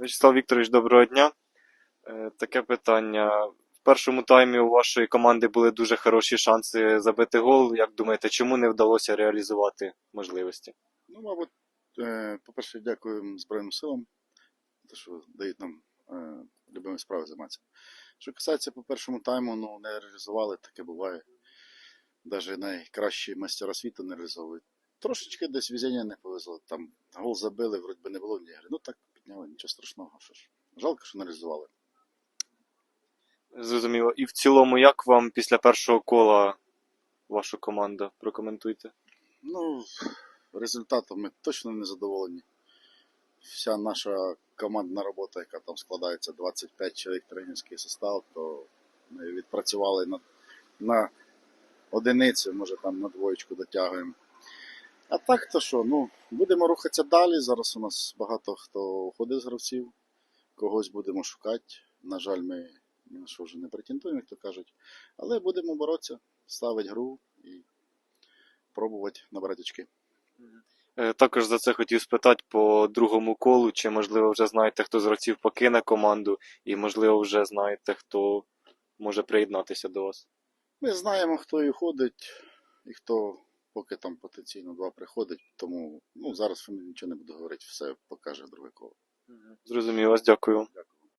Вячеслав Вікторович, доброго дня. Е, Таке питання. В першому таймі у вашої команди були дуже хороші шанси забити гол. Як думаєте, чому не вдалося реалізувати можливості? Ну, мабуть, е, по-перше, дякуємо Збройним силам, що дають нам е, любими справи займатися. Що касається по першому тайму, ну не реалізували, таке буває. Навіть найкращі майстера світу не реалізовують. Трошечки десь везіння не повезло. Там гол забили, вроді би не було в гри. Ну так нічого страшного. Що ж. Жалко, що не реалізували. Зрозуміло. І в цілому, як вам після першого кола ваша команда? Прокоментуйте. Ну, результатом ми точно не задоволені. Вся наша командна робота, яка там складається 25 чоловік тренерський состав, то ми відпрацювали на, на одиницю, може там на двоєчку дотягуємо. А так то що, ну, будемо рухатися далі. Зараз у нас багато хто уходить з гравців, когось будемо шукати. На жаль, ми ні на що вже не претендуємо, як то кажуть. Але будемо боротися, ставити гру і пробувати набирати очки. Е, Також за це хотів спитати по другому колу, чи можливо вже знаєте, хто з гравців покине команду, і можливо вже знаєте, хто може приєднатися до вас. Ми знаємо, хто і ходить, і хто поки там потенційно два приходить. Тому ну, зараз нічого не буду говорити, все покаже друге коло. зрозуміло. дякую. Дякую.